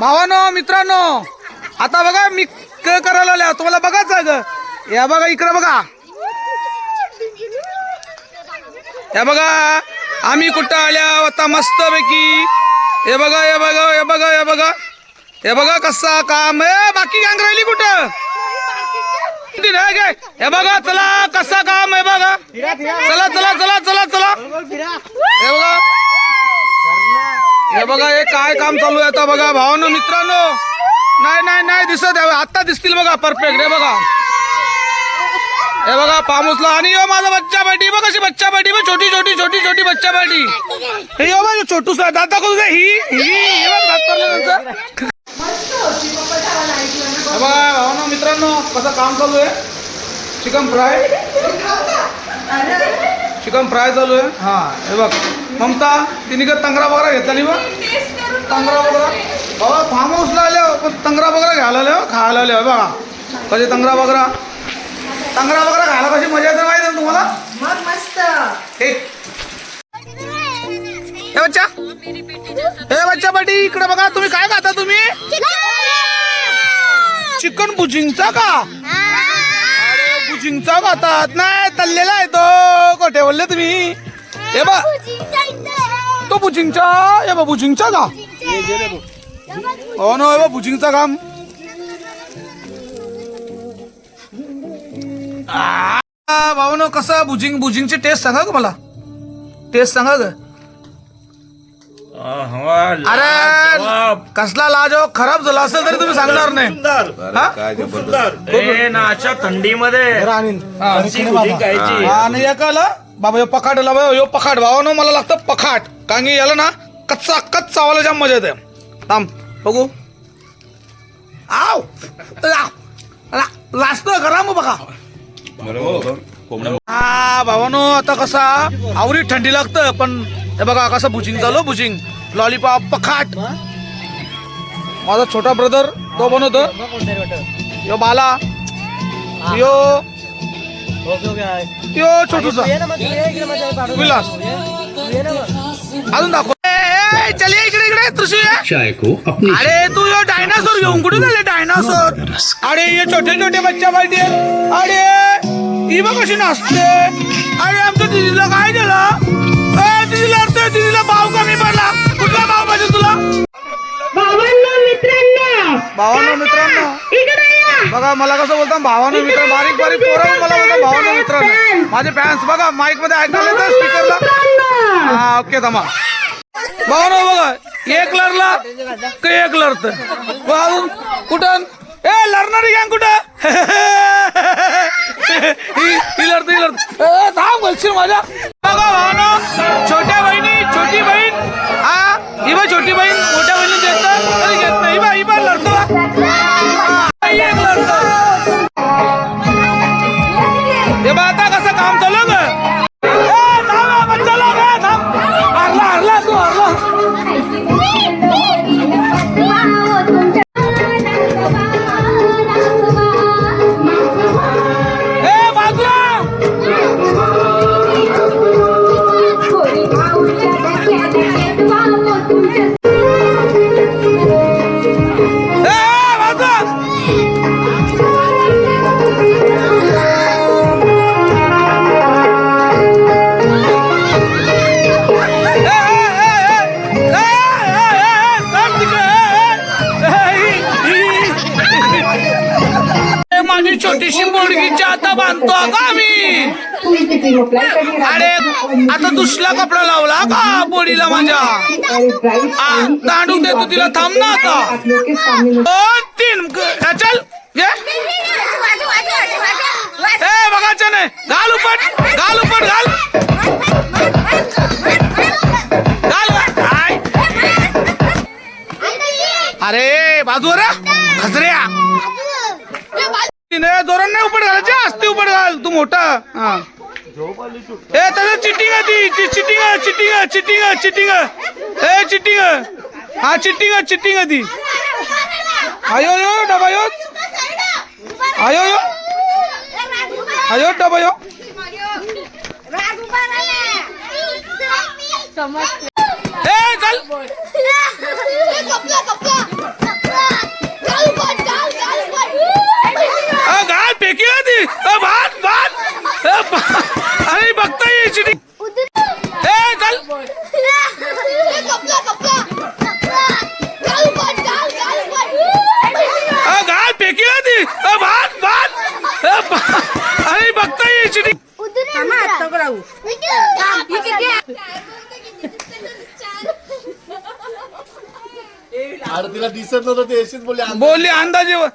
भावानो मित्रांनो आता बघा मी क करायला आल्या. तुम्हाला बघाच आहे ग. या बघा इकडे बघा. या बघा आम्ही कुठं आल्या आता मस्त पैकी हे बघा हे बघा हे बघा हे बघा. हे बघा कसा काम ए बाकी गँग राहिली कुठं? हे बघा चला कसा काम आहे बघा. चला चला चला चला चला हे बघा हे बघा हे काय काम चालू आहे आता बघा भावानो मित्रांनो. नाही नाही नाही दिसत आहे. आता दिसतील बघा परफेक्ट. हे बघा. हे बघा पामुसला. आणि यो माझा बच्चा पार्टी बघ कशी बच्चा पार्टी बघ छोटी छोटी छोटी छोटी बच्चा पार्टी हे यो बघ छोटू दात दाखवू दे ही ही दात पडलं हे बघा भावानो मित्रांनो कसं काम चालू आहे? Chicken fry? चिकन फ्राय चालू आहे. हा हे बघ. ममता तिने का तंगरा वगैरे घेतला नाही बघ? तंगरा वगैरे बाबा फार्म हाऊसला आले हो, पण तंगरा वगैरे घ्यायला आले हो, खायला आले हो, बघा. कसे तंगरा वगैरे तंगरा वगैरे खायला कशी मजा येते माहिती तुम्हाला? मग मस्त. हे. बच्चा. हे बच्चा पाटी इकडे बघा तुम्ही काय खाता तुम्ही? चिकन बुजिंगचा का? अरे बुजिंगचा खातात. नाही तल्लेला आहे तो. कोठे बोलले तुम्ही? हे बा तो बुजिंगचा हे बा बुजिंगचा का हो ना हे बा बुजिंगचा काम आ, भावानो कसं बुजिंग बुजिंगची टेस्ट सांगा का मला टेस्ट सांगा ग अरे कसला लाजो खराब झाला असेल तरी तुम्ही सांगणार नाही हा? ए ना अशा थंडीमध्ये अशी भुजी बाबा यो पखाट बाबा यो पखाट. भावानो मला लागतं पखाट. कारण की याला ना कच्चा कच्चा चावायला जाम मजा येते. थांब बघू. आव! ला- ला- लाजतं करा मग बघा. हा भावानो आता कसा? आवरी थंडी लागतं पण हे बघा कसं बुचिंग चालू बुचिंग लॉलीपॉप पखाट. माझा छोटा ब्रदर तो बनवतो. यो बाला. यो. यो छोटूसा विलास। अजून दाखव। ए, ए, चल इकडे इकडे त्रिशू ये. चाय को अपनी अरे तू यो डायनासोर घेऊन कुठून आले डायनासोर? अरे ये छोटे छोटे बच्चा पाहिजे। अरे ही बघ कशी नाचते। अरे आमच्या दिदीला काय दिलं ए दिदीला अडतोय दिदीला भाव कमी पडला. कुठला भाव पाहिजे तुला? भावांनो मित्रांनो. भावानो मित्रांनो. बघा मला कसं बोलतो भावानो मित्र बारीक बारीक पोरं मला बोलतो भावानो मित्रांनो माझे फॅन्स बघा माईकमध्ये ऐकायला येतं स्पीकरला हा ओके थांबा. भावानो बघा एक लढला का एक लढत अजून कुठं? ए लढणारी गँग कुठं? ही लढत ही लढत थांब बोलशील माझ्या. बघा भावानो छोट्या बहिणी छोटी बहीण. हा ही छोटी बहीण मोठ्या बहिणी अरे आता दुसरा कपडा लावला का बोडीला माझ्या? आ, दांडू दे तू तिला थांब ना आता. दोन तीन ग- चल बघायचं नाही घाल उपट घाल उपट घाल. घाल. आय. अरे बाजूवर तिने जोरात नाही उपट घालायची असते उपट घाल तू मोठा. हा. ए तसं चिटिंग आहे ती चि- चिटिंग आहे, चिटिंग आहे, चिटिंग आहे, चिटिंग आहे. ए चिटिंग आहे. हा चिटिंग आहे, चिटिंग आहे ती जाऊ अरे तिला दिसत नव्हतं ते अशीच बोलली बोलली अंदाजे व-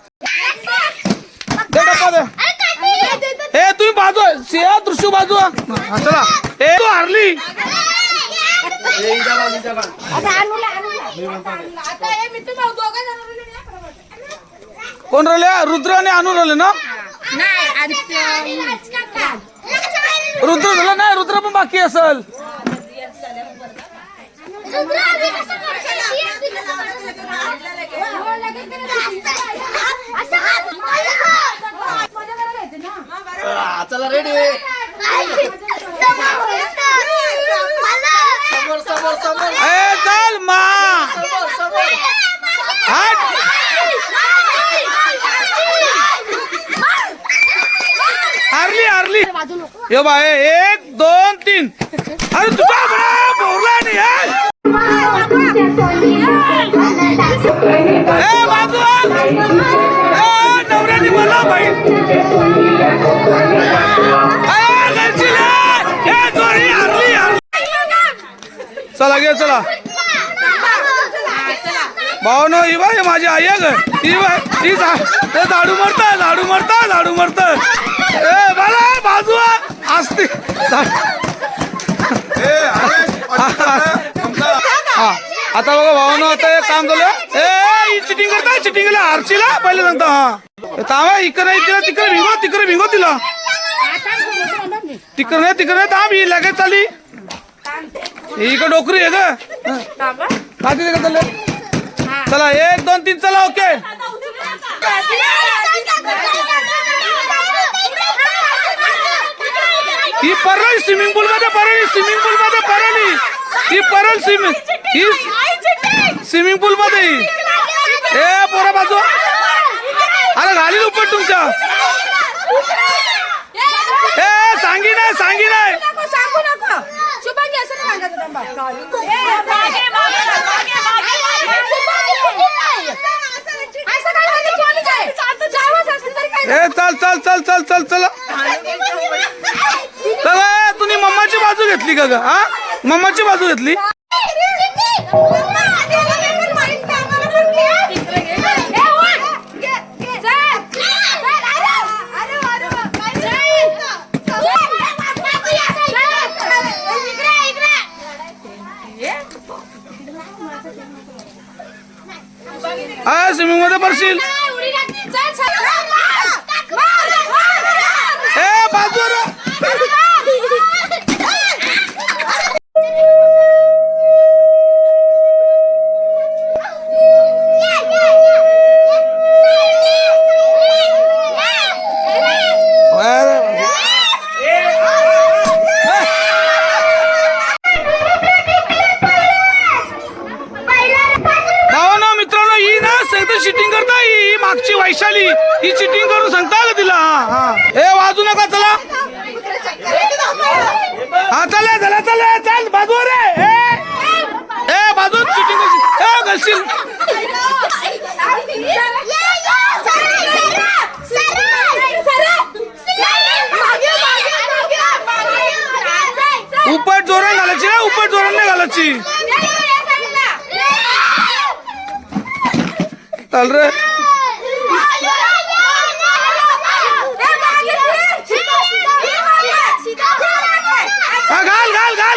तुम्ही बाजू सिंह दृश्य बाजू चला. तू हरली. कोण राहिले? रुद्र आणि अनु राहिले ना? रुद्र झालं नाही रुद्र पण बाकी असल चला रेडी समोर समोर समोर चल मा हट हारली हारली ये बाय एक दोन तीन. अरे तुझा बडा बोरला नाही नवऱ्याने मला बाई. ए गलशील चला घे चला. भावनो ही बाई माझी आई आहे ग. ही बाई ही झाडू मरत झाडू मरत झाडू मरत ए बाला बाजू असते. हा. आता बघा भावनो आता एक काम झालं ए ही चिटिंग करता चिटिंगला आरशीला पहिले सांगता हा. तावा इकडे नाही तिला तिकडे भिंगो तिकडे भिंगो तिला. तिकडे नाही तिकडे नाही थांब ही लगेच चाली ही इकडे डोकरी आहे ग. का तिथे का चला एक दोन तीन चला ओके. ही परळ स्विमिंग पूल मध्ये परळी स्विमिंग पूल मध्ये परळी. ही परळ स्विमिंग ही स्विमिंग पूल मध्ये. ही. ए पोरा बाजू अरे घालील उपट तुमच्या. ए सांगी नाही सांगी नाही? ए चल चल चल चल चल चल. घेतली का ग हा मम्माची बाजू घेतली हा स्विमिंगमध्ये पडशील वैशाली ही चिटिंग करून सांगता का तिला. हा हा ए वाजू नका चला. हा चला चला चला चल बाजू रे. ए ए बाजू चिटिंग ए घालशील. उपट जोरा घालायची ना उपट जोरान नाही घालायची. चाल रे.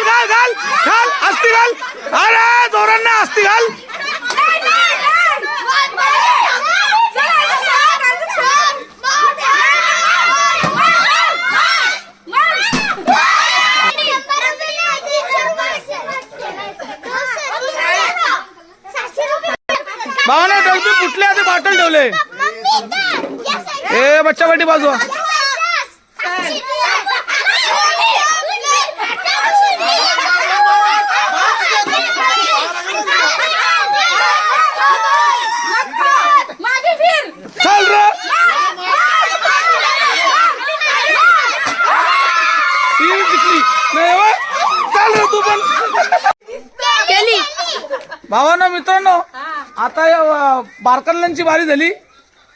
घाल घाल घाल अस्ती घाल. अरे जोरान नाही अस्ती घाल भावाने डलबी फुटले आधी बाटल ठेवले? ए बच्चा बड्डी बाजू मागे फिर चल रे ती जिंकली नाही होय? चल रे तू पण केली भावांनो मित्रांनो आता या अ, बारकल्यांची बारी झाली.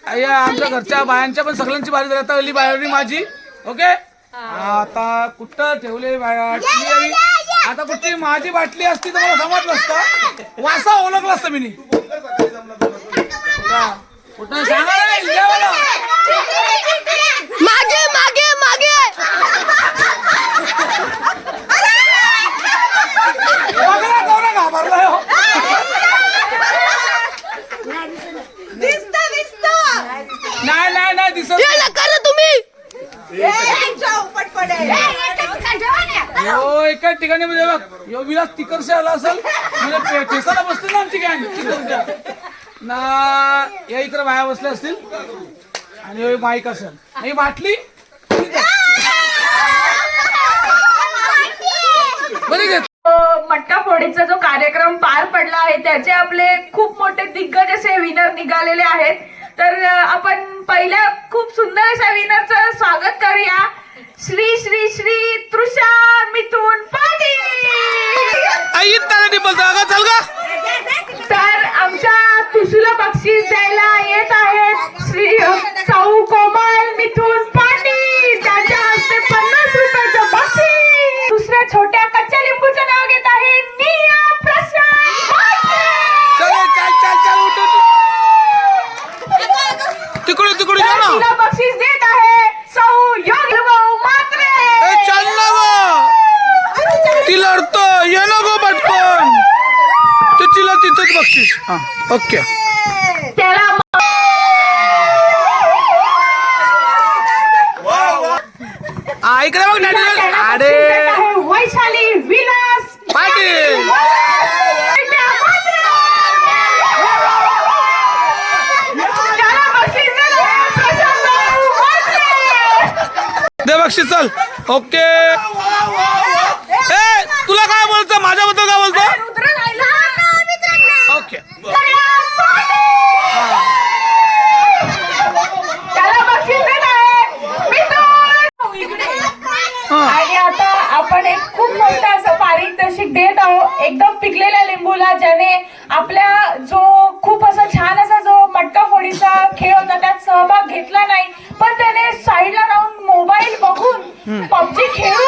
या आमच्या घरच्या बायांच्या पण सगळ्यांची बारी झाली. आता पहिली बारी माझी. ओके? आता कुठं ठेवले बाटली आता कुठची माझी बाटली असती तर मला समजलं असतं. वासा ओळखला असतं मी कुठं सांगा. मागे मागे मागे गौरा घाबरलाय हो. दिसत दिसत नाही नाही नाही दिसत हे ना. तुम्ही हो एका ठिकाणी म्हणजे बघ यो विलास तिकडचे आला असेल म्हणजे पे- ठेसाला बसते ना आमची गँग तिकडच्या ना या इकडे बाया बसल्या असतील आणि ह्यो माईक असेल. ही बाटली? बरी घेत मटका फोडीचा जो कार्यक्रम पार पडला आहे त्याचे आपले खूप मोठे दिग्गज असे विनर निघालेले आहेत. तर आपण पहिल्या खूप सुंदर अशा विनरचं स्वागत करूया. श्री श्री श्री तृषा मिथून पाटील! चल तर आमच्या तुशूला बक्षीस द्यायला येत आहेत श्री साऊ कोमल मिथून पाटील त्यांच्या हस्ते पन्नास रुपयाचं बक्षीस दुसऱ्या छोट्या कच्च्या लिंबूचं नाव घेत आहे निया प्रशांत पाटील. चल चल चल चल उठ उठ. तिकडे तिकडे जा तर ना तिला बक्षीस देत आहे सौ योग भाऊ म्हात्रे ए चल ना गं. ती लढतो ये ना गो पटकन ते तिला तिथंच बक्षीस हा ओके त्याला हा इकडे बघ त्याला डॅडी बक्षीस अरे देत आहे वैशाली विलास पाटील त्याला बक्षीस देत आहे प्रशांत भाऊ म्हात्रे. दे बक्षीस चल ओके पबजी खेळून